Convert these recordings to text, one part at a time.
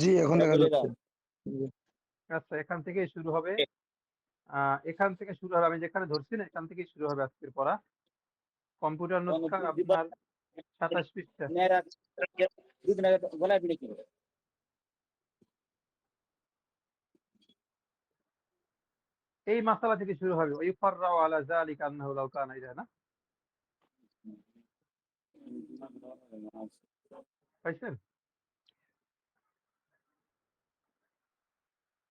জি এখন দেখা যাচ্ছে। আচ্ছা এখান থেকেই শুরু হবে। আহ, এখান থেকে শুরু হবে আমি যেখানে ধরছি না এখান থেকেই শুরু হবে আজকের পড়া। কম্পিউটার নুসখা আপনার সাতাশ পৃষ্ঠা? এই মাসালা থেকে শুরু হবে। ওই ফাররাও আলা যালিকা আন্নাহু লাউ কানা ইলাহা না? পাইছেন?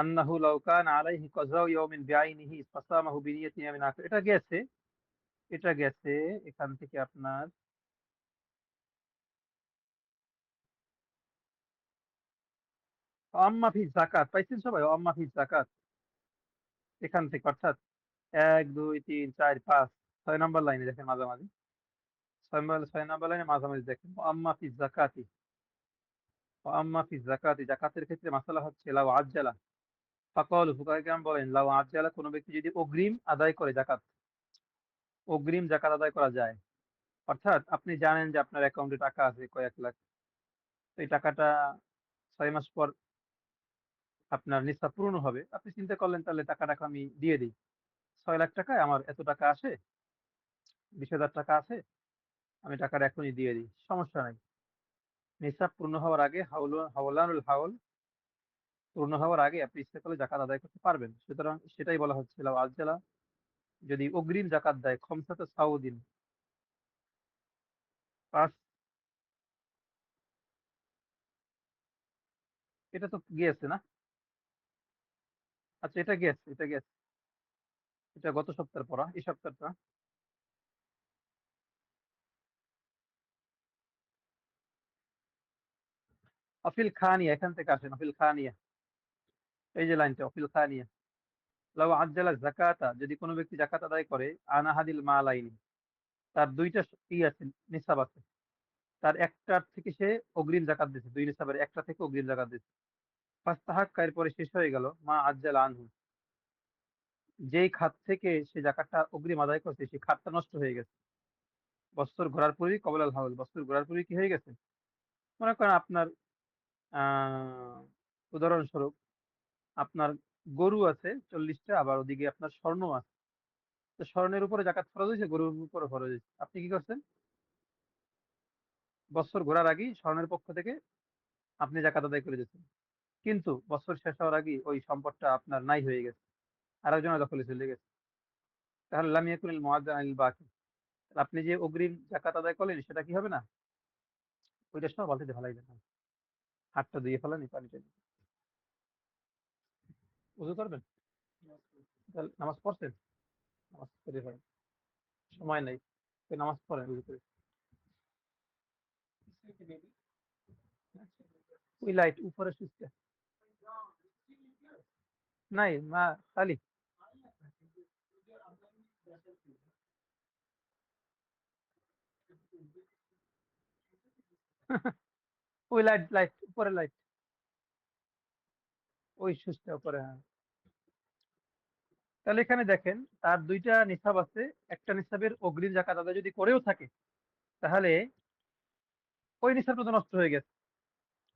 আন্নাহু লাউ কানা আলাইহি ইয়াউমিন বিআইনিহি ফাসামাহু ইয়ামিন এটা গেছে এটা গেছে এখান থেকে আপনার আম্মা ফি পাইছেন সবাই? আম্মা ফি এখান থেকে অর্থাৎ এক, দুই, তিন, চার, পাঁচ, ছয় নম্বর লাইনে দেখেন মাঝামাঝি। ছয় ছয় নম্বর লাইনে মাঝামাঝি দেখেন। আম্মা ফি জাকাতি আম্মা ফি জাকাতি জাকাতের ক্ষেত্রে মাসালা হচ্ছে লাউ আজ্জালা। ফাকাল ফুকাহাম বলেন, লাউ আজ্জালা কোনো ব্যক্তি যদি অগ্রিম আদায় করে জাকাত অগ্রিম জাকাত আদায় করা যায়, অর্থাৎ আপনি জানেন যে আপনার অ্যাকাউন্টে টাকা আছে কয়েক লাখ এই টাকাটা ছয় মাস পর আপনার নিঃশ্বাস পূর্ণ হবে। আপনি চিন্তা করলেন, তাহলে টাকাটাকে আমি দিয়ে দিই। ছয় লাখ টাকায় আমার এত টাকা আসে বিশ হাজার টাকা আছে, আমি টাকাটা এখনই দিয়ে দিই। সমস্যা নাই। নিঃশ্বাস পূর্ণ হওয়ার আগে হাউল, হাওলানুল হাউল পূর্ণ হওয়ার আগে আপনি ইচ্ছা করলে জাকাত আদায় করতে পারবেন। সুতরাং সেটাই বলা হচ্ছিল আজজালা যদি অগ্রিম জাকাত দেয়, খমসাতে সাউদিন। এটা তো গিয়েছে না? আচ্ছা এটা গেছে এটা গেছে এটা গত সপ্তাহের পড়া, এই সপ্তাহটা। অফিল খানিয়া, এখান থেকে আসেন, অফিল খানিয়া। এই যে লাইনটা, অফিল খানিয়া লাউ আজ্জালা জাকাতা যদি কোনো ব্যক্তি জাকাত আদায় করে, আনাহাদিল মা লাইনি। তার দুইটা ই আছে, নিসাব আছে। তার একটার থেকে সে অগ্রিম জাকাত দিচ্ছে দুই নিসাবের একটা থেকে অগ্রিম জাকাত দিচ্ছে ফাস্তাহাক্কা পরে শেষ হয়ে গেল মা আজ্জাল আনহু। যেই খাত থেকে সে জাকাতটা অগ্রিম আদায় করছে, সেই খাতটা নষ্ট হয়ে গেছে। বছর ঘোরার পরই কবলাল হাউল। বছর ঘোরার পরই কি হয়ে গেছে? মনে করেন আপনার উদাহরণস্বরূপ আপনার গরু আছে চল্লিশটা, আবার ওদিকে আপনার স্বর্ণ আছে। তো স্বর্ণের উপরে জাকাত ফরজ হয়েছে, গরুর উপরে ফরজ হয়েছে। আপনি কি করছেন? বছর ঘোরার আগেই স্বর্ণের পক্ষ থেকে আপনি জাকাত আদায় করে দিচ্ছেন কিন্তু বছর শেষ হওয়ার আগে ওই সম্পদটা আপনার নাই হয়ে গেছে। আরেকজনের দখলে চলে গেছে। তাহলে লামিয়াকুল মোয়াজ্জাল বাকি। আপনি যে অগ্রিম জাকাত আদায় করলেন, সেটা কি হবে না? ওইটা সব বালতিতে ফেলাই দেন হাতটা দিয়ে ফেলেন পানিটা করবেন? তাহলে নামাজ পড়ছেন? নামাজ পড়ে ফেলেন। সময় নেই নামাজ পড়েন করে। ওই লাইট উপরে সুইচটা নাই, মা, খালি। ওই লাইট লাইট উপরে লাইট ওই সুইচটা উপরে হ্যাঁ। তাহলে এখানে দেখেন, তার দুইটা নিসাব আছে। একটা নিসাবের অগ্রিম জাকাত আদায় যদি করেও থাকে, তাহলে ওই নিসাবটা তো নষ্ট হয়ে গেছে।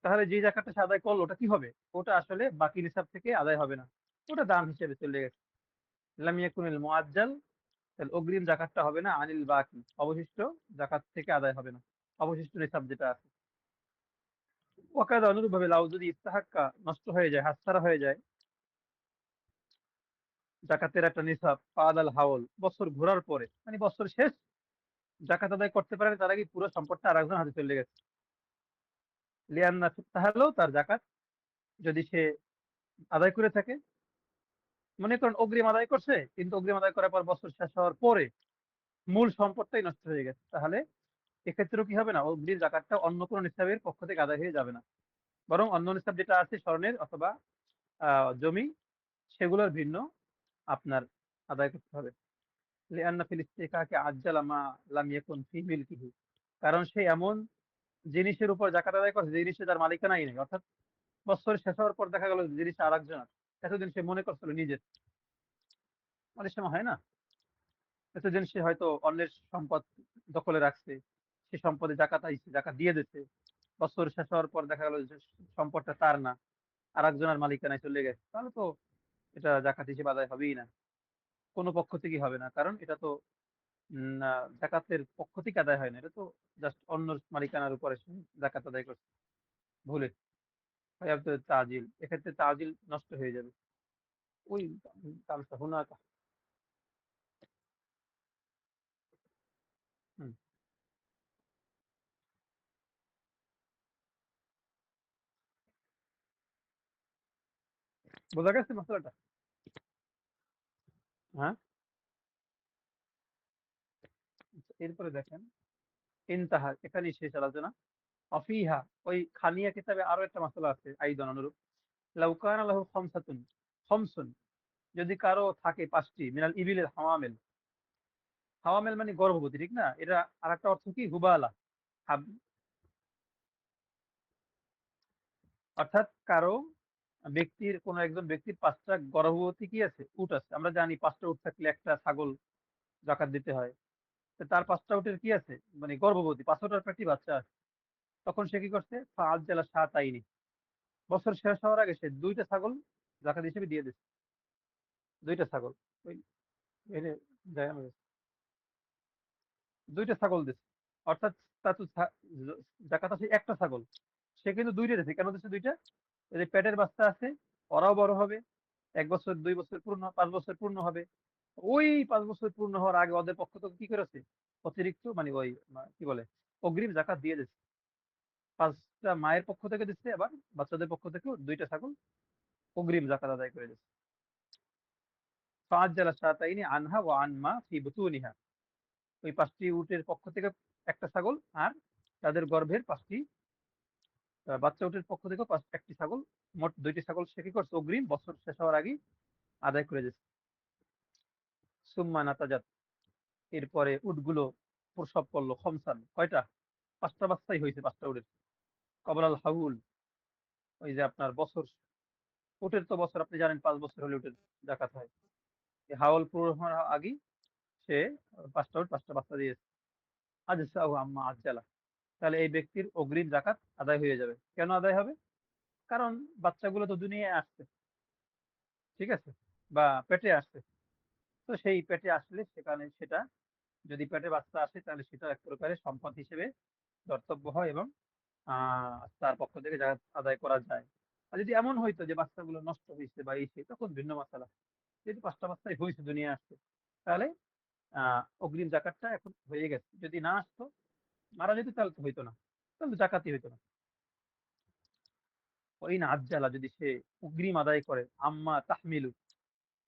তাহলে যে জাকাতটা সে আদায় করল, ওটা কি হবে? ওটা আসলে বাকি নিসাব থেকে আদায় হবে না। ওটা দান হিসেবে চলে গেছে। লামিয়াকুনিল মুআজ্জাল, তাহলে অগ্রিম জাকাতটা হবে না, আনিল বাকি। অবশিষ্ট জাকাত থেকে আদায় হবে না। অবশিষ্ট নিসাব যেটা আছে। ওকাদা অনুরূপভাবে লাউ যদি ইস্তাহাক্কা নষ্ট হয়ে যায়, হাতছাড়া হয়ে যায়, জাকাতের একটা নিসাব পাদাল হাওল, বছর ঘোরার পরে মানে বছর শেষ, জাকাত আদায় করতে পারে তার আগে পুরো সম্পদটা আরেকজন হাতে চলে গেছে। লিয়ান্না তাহলেও তার জাকাত যদি সে আদায় করে থাকে, মনে করেন অগ্রিম আদায় করছে, কিন্তু অগ্রিম আদায় করার পর বছর শেষ হওয়ার পরে মূল সম্পদটাই নষ্ট হয়ে গেছে, তাহলে এক্ষেত্রেও কি হবে না? অগ্রিম জাকাতটা অন্য কোনো নিসাবের পক্ষ থেকে আদায় হয়ে যাবে না। বরং অন্য নিসাব যেটা আছে, স্বর্ণের অথবা জমি, সেগুলোর ভিন্ন আপনার আদায় করতে হবে। লিআন্না ফিল ইস্তিকাকে আজ্জালা মা লাম ইয়াকুন ফি মিলকিহি। কারণ সে এমন জিনিসের উপর জাকাত আদায় করছে, যে জিনিসে তার মালিকানাই নেই। অর্থাৎ বছর শেষ হওয়ার পর দেখা গেল জিনিস আর একজনের এতদিন সে মনে করছিল নিজের। অনেক সময় হয় না? এতদিন সে হয়তো অন্যের সম্পদ দখলে রাখছে। সে সম্পদে জাকাত আইছে জাকাত দিয়ে দিচ্ছে বছর শেষ হওয়ার পর দেখা গেল যে সম্পদটা তার না। আর একজনের মালিকানায় চলে গেছে। তাহলে তো এটা জাকাত হিসেবে আদায় হবেই না। কোনো পক্ষ থেকে হবে না। কারণ এটা তো জাকাতের পক্ষ থেকে আদায় হয় না। এটা তো জাস্ট অন্য মালিকানার উপরে জাকাত আদায় করছে। ভুলে। তাজিল। এক্ষেত্রে তাজিল নষ্ট হয়ে যাবে। ওই কামটা হুনাকা হুম বোঝা গেছে মশলাটা হ্যাঁ এরপরে দেখেন ইনতাহা এখানেই শেষ আলোচনা অফিহা ওই খানিয়া কিতাবে আরও একটা মশলা আছে আইদন অনুরূপ লাউকান আল্লাহ খমসাতুন খমসুন যদি কারও থাকে পাঁচটি মিনাল ইবিলের হাওয়ামেল হাওয়ামেল মানে গর্ভবতী ঠিক না এটা আর একটা অর্থ কি হুবালা হাব- অর্থাৎ কারও ব্যক্তির কোন একজন ব্যক্তির পাঁচটা গর্ভবতী কি আছে? উট আছে। আমরা জানি পাঁচটা উট থাকলে একটা ছাগল জাকাত দিতে হয়। তার পাঁচটা উটের কি আছে? মানে গর্ভবতী পাঁচটার একটি বাচ্চা আছে। তখন সে কি করছে? ফাঁদ জেলা সাত আইনি বছর শেষ হওয়ার আগে সে দুইটা ছাগল জাকাত হিসেবে দিয়ে দিচ্ছে দুইটা ছাগল। দুইটা ছাগল দিচ্ছে অর্থাৎ তার তো জাকাত আছে একটা ছাগল। সে কিন্তু দুইটা দিচ্ছে কেন দিচ্ছে দুইটা? এই যে পেটের বাচ্চা আছে, ওরাও বড় হবে, এক বছর, দুই বছর পূর্ণ, পাঁচ বছর পূর্ণ হবে। ওই পাঁচ বছর পূর্ণ হওয়ার আগে ওদের পক্ষ থেকে কি করেছে? অতিরিক্ত মানে ওই কি বলে, অগ্রিম জাকাত দিয়ে দিচ্ছে পাঁচটা মায়ের পক্ষ থেকে দিচ্ছে, আবার বাচ্চাদের পক্ষ থেকেও দুইটা ছাগল অগ্রিম জাকাত আদায় করে দিচ্ছে পাঁচ জেলা সাতাইনি আনহা ও আনমা ফি বুতুনিহা। ওই পাঁচটি উটের পক্ষ থেকে একটা ছাগল আর তাদের গর্ভের পাঁচটি বাচ্চা উটের পক্ষ থেকে একটি ছাগল, মোট দুইটি ছাগল সে কি করছে? অগ্রিম বছর শেষ হওয়ার আগেই আদায় করে দিচ্ছে সুম্মা নাতাজাত। এরপরে উটগুলো প্রসব করল, খমসান। কয়টা? পাঁচটা বাচ্চাই হয়েছে, পাঁচটা উটের। কবলাল হাউল। ওই যে আপনার বছর, উটের তো বছর, আপনি জানেন পাঁচ বছর হলে উটের জাকাত হয়। হাওল পুরো হওয়ার আগেই সে পাঁচটা উট, পাঁচটা বাচ্চা দিয়েছে। আজ আম্মা আজ্জালা। তাহলে এই ব্যক্তির অগ্রিম জাকাত আদায় হয়ে যাবে। কেন আদায় হবে? কারণ বাচ্চাগুলো তো দুনিয়ায় আসছে। ঠিক আছে? বা পেটে আসছে। তো সেই পেটে আসলে সেখানে সেটা যদি পেটে বাচ্চা আসে তাহলে সেটা এক প্রকারের সম্পদ হিসেবে ধর্তব্য হয় এবং তার পক্ষ থেকে জাকাত আদায় করা যায়। আর যদি এমন হইতো যে বাচ্চাগুলো নষ্ট হয়েছে বা এই সেই, তখন ভিন্ন মশালা যদি পাঁচটা বাচ্চাই হয়েছে দুনিয়া আসছে তাহলে অগ্রিম জাকাতটা এখন হয়ে গেছে। যদি না আসতো মারা যেত তাহলে তো হইতো না। তাহলে তো জাকাতই হইতো না। ওই না, আজ্জালা যদি সে অগ্রিম আদায় করে, আম্মা তাহমিলু,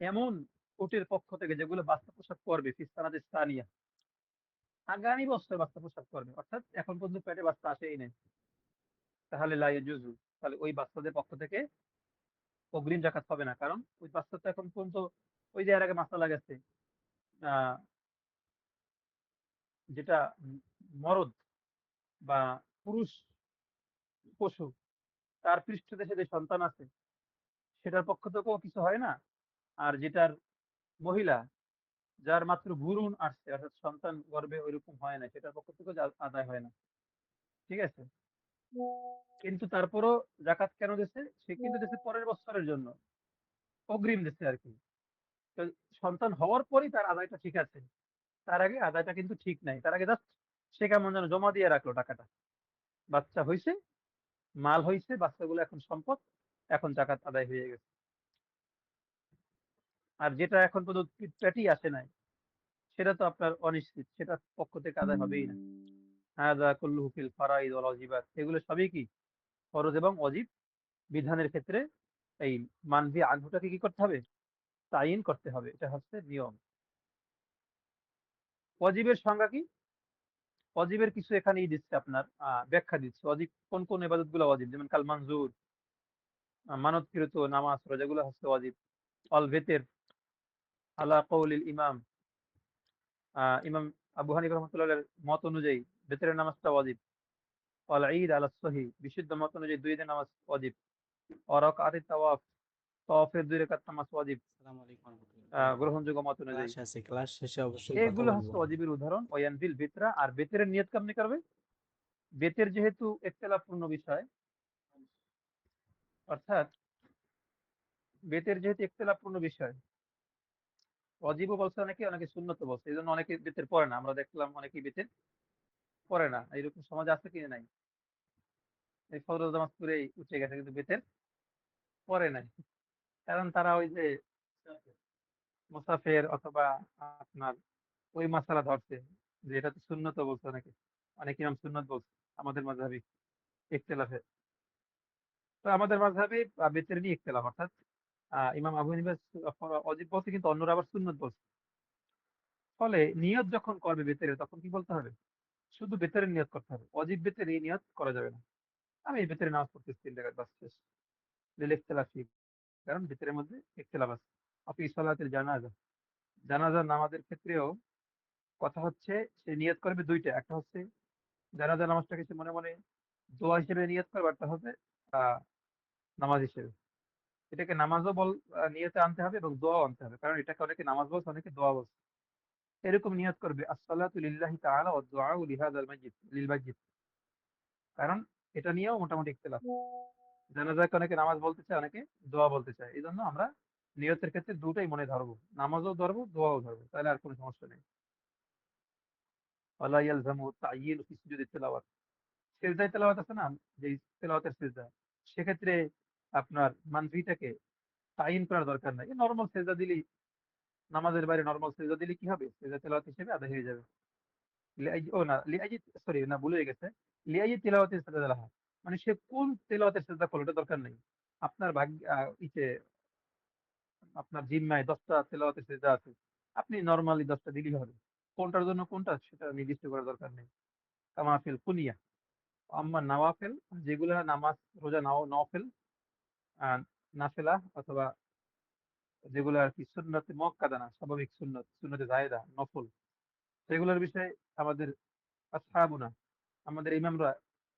এমন ওটের পক্ষ থেকে যেগুলো বাচ্চা প্রসব করবে ফিস্তানাতে স্থানীয় আগামী বছর বাচ্চা প্রসব করবে, অর্থাৎ এখন পর্যন্ত পেটে বাচ্চা আসেই নেই। তাহলে লাই জুজু তাহলে ওই বাচ্চাদের পক্ষ থেকে অগ্রিম জাকাত হবে না, কারণ ওই বাচ্চা তো এখন পর্যন্ত, ওই যে এর আগে গেছে, আহ, যেটা মরদ বা পুরুষ পশু, তার পৃষ্ঠদেশে যে সন্তান আছে, সেটার পক্ষ থেকেও কিছু হয় না। আর যেটার মহিলা, যার মাত্র ভ্রূণ আসছে, অর্থাৎ সন্তান গর্ভে ওইরকম হয় না, সেটার পক্ষ থেকেও যা- আদায় হয় না। ঠিক আছে? কিন্তু তারপরও জাকাত কেন দিচ্ছে সে কিন্তু দিচ্ছে পরের বছরের জন্য। অগ্রিম দিচ্ছে আর কি। সন্তান হওয়ার পরই তার আদায়টা ঠিক আছে। তার আগে আদায়টা কিন্তু ঠিক নাই। তার আগে জাস্ট সে কেমন যেন জমা দিয়ে রাখল টাকাটা। বাচ্চা হয়েছে মাল হয়েছে বাচ্চাগুলো এখন সম্পদ, এখন জাকাত আদায় হয়ে গেছে। আর যেটা এখন পর্যন্ত আসে নাই, সেটা তো আপনার অনিশ্চিত, সেটা পক্ষ থেকে আদায় হবেই না। ওয়াল ওয়াজিবাত, এগুলো সবই কি? ফরজ এবং অজিব বিধানের ক্ষেত্রে এই মানভি আগ্রহটাকে কি করতে হবে? তাইন করতে হবে, এটা হচ্ছে নিয়ম। অজিবের সংজ্ঞা কি? অজিবের কিছু এখানেই দিচ্ছে আপনার ব্যাখ্যা দিচ্ছে। অজিব কোন কোন ইবাদতগুলো অজিব? যেমন কাল মঞ্জুর মানবকৃত নামাজ, রোজাগুলো হচ্ছে অজিব। অল বেতের আলা কৌলিল ইমাম ইমাম আবু হানিফ রহমতুল্লাহ মত অনুযায়ী বেতের নামাজটা অজীব। অল ঈদ আলা সহি, বিশুদ্ধ মত অনুযায়ী দুই দিন নামাজ অজিব। অরক আতি তাওয়াফ তাওয়াফের দুই রেখাত নামাজ অজিব আসসালামু আলাইকুম ওয়া আহ, রাহমাতুল্লাহ। গ্রহণযোগ্য মত অনুযায়ী। আছে ক্লাস শেষে অবশ্যই এগুলো হচ্ছে অজিবের উদাহরণ ওয়ানবিল বেতরা আর বেতের নিয়ত কেমনি করবে? বেতের যেহেতু একতলাপূর্ণ বিষয় অর্থাৎ বেতের যেহেতু একতলাপূর্ণ বিষয় অজীবও বলছে অনেকে অনেকে শূন্যত বলছে। এই জন্য অনেকে বেতের পড়ে না। আমরা দেখলাম অনেকে বেতের পড়ে না। এইরকম সমাজ আছে কি নাই? এই নামাজ পড়েই উঠে গেছে কিন্তু বেতের পড়ে নাই। কারণ তারা ওই যে মুসাফের অথবা আপনার ওই মাসালা ধরছে যে এটা তো সুন্নত বলছে অনেকে। অনেক ইমাম সুন্নত বলছে আমাদের মাঝহাবি ইখতিলাফে। তো আমাদের মাঝহাবি আহ, বেতের নিয়ে ইখতিলাফ অর্থাৎ ইমাম আবু হানিফা অজিব বলছে কিন্তু অন্যরা আবার সুন্নত বলছে। ফলে নিয়ত যখন করবে বেতের তখন কি বলতে হবে? শুধু বেতের নিয়ত করতে হবে। অজিব বেতের এই নিয়ত করা যাবে না। আমি এই বেতের নামাজ পড়তেছি তিন টাকার বাস শেষ। লিল ইখতিলাফি। কারণ ভিতরের মধ্যে ইখতিলাফ আছে। সালাতের জানাজা, জানাজার নামাজের ক্ষেত্রেও কথা হচ্ছে সে নিয়ত করবে দুইটা। একটা হচ্ছে জানাজা নামাজটাকে সে মনে মনে দোয়া হিসেবে নিয়ত করবে একটা হবে নামাজ হিসেবে। এটাকে নামাজও বল নিয়তে আনতে হবে এবং দোয়াও আনতে হবে। কারণ এটাকে অনেকে নামাজ বলছে, অনেকে দোয়া বলছে। এরকম নিয়ত করবে, আসসালাতু লিল্লাহি তাআলা ওয়া দুআউ লিহাযাল মাসজিদ লিল মাসজিদ কারণ এটা নিয়েও মোটামুটি ইখতিলাফ। জানাজাকে অনেকে নামাজ বলতে চায়, অনেকে দোয়া বলতে চায়। এই জন্য আমরা নিয়তের ক্ষেত্রে দুটাই মনে ধরবো। নামাজও ধরবো, দোয়াও ধরবো, তাহলে আর কোনো সমস্যা নেই। তিলাওয়াত। সেক্ষেত্রে আপনার মানফিটাকে তাইন করার দরকার নাই। নর্মাল সেজদা দিলেই, নামাজের বাইরে নর্মাল সেজদা দিলে কি হবে? সেজদা তেলাওয়াত হিসেবে আদায় হয়ে যাবে। ও না সরি, না, ভুলে গেছে। লিআই তেলাওয়াতের মানে সে কোন তেলাওয়াতের সেজদা করল, এটা দরকার নেই। আপনার ভাগ্য ইতে আপনার জিম্মায় দশটা তেলাওয়াতের সেজদা আছে, আপনি নর্মালি দশটা দিলেই হবে। কোনটার জন্য কোনটা, সেটা নির্দিষ্ট করার দরকার নেই। কামাফিল, কুনিয়া। আম্মা নাওয়াফেল, যেগুলো নামাজ, রোজা নাও নফেল নাফেলা অথবা যেগুলো আর কি সুন্নতে মক্কাদা না, স্বাভাবিক সুন্নত, সুন্নতে জায়েদা নফল, সেগুলোর বিষয়ে আমাদের আসহাবুনা, আমাদের ইমামরা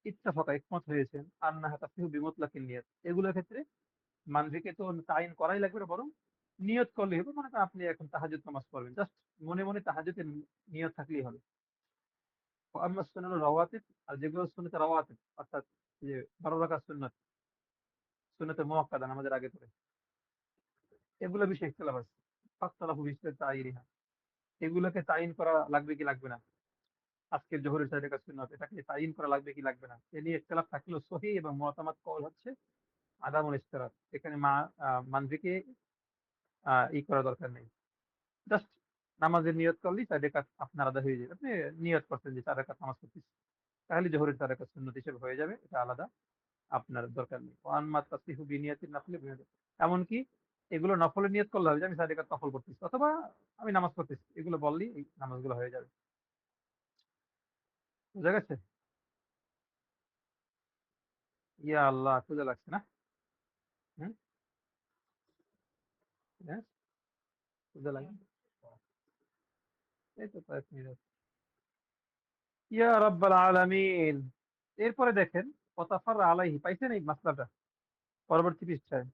ইত্তাফাকা একমত হয়েছেন আন্নাহা তাফসিহু বিমুতলাকিন নিয়ত। এগুলোর ক্ষেত্রে মানভিকে তো তাইন করাই লাগবে না, বরং নিয়ত করলেই হবে। মনে করেন আপনি এখন তাহাজ্জুদ নামাজ পড়বেন। জাস্ট মনে মনে তাহাজ্জুদের নিয়ত থাকলেই হবে। আর যেগুলো অর্থাৎ যে বারো মুআক্কাদা আমাদের আগে পড়ে। এগুলো বিষয়ে ইখতিলাফ আছে। ফাখতালাফু বিশার তাইরিহা। এগুলোকে তাইন করা লাগবে কি লাগবে না? আজকের জোহরের চার রাকাত সুন্নাত এটাকে তাইন করা লাগবে কি লাগবে না? এ নিয়ে ইখতিলাফ থাকলেও সহি এবং মুতামাদ কওল হচ্ছে আদামুল ইস্তিরাত এখানে মা মানভিকে ই করা দরকার নেই। জাস্ট নামাজের নিয়ত করলেই চার রেখাত আপনার আদা হয়ে যাবে। আপনি নিয়ত করছেন যে চার রেখাত নামাজ পড়তেছি। তাহলে জোহরের চার রেখাত সুন্নত হিসেবে হয়ে যাবে, এটা আলাদা। আপনার দরকার নেই। ওয়ান মা তাসিহু বিনিয়াতিন নাফলি এমনকি এগুলো নফলের নিয়ত করলে হবে যে আমি চার রেখাত নফল করতেছি অথবা আমি নামাজ পড়তেছি। এগুলো বললেই এই নামাজগুলো হয়ে যাবে। বুঝা গেছে? ইয়া আল্লাহ, খুঁজে লাগছে না? হ্যাঁ? এই তো মিনিট। ইয়া এরপরে দেখেন ওয়াতাফাররা আলাইহি, পাইছেন এই মাসলাটা? পরবর্তী পৃষ্ঠায়।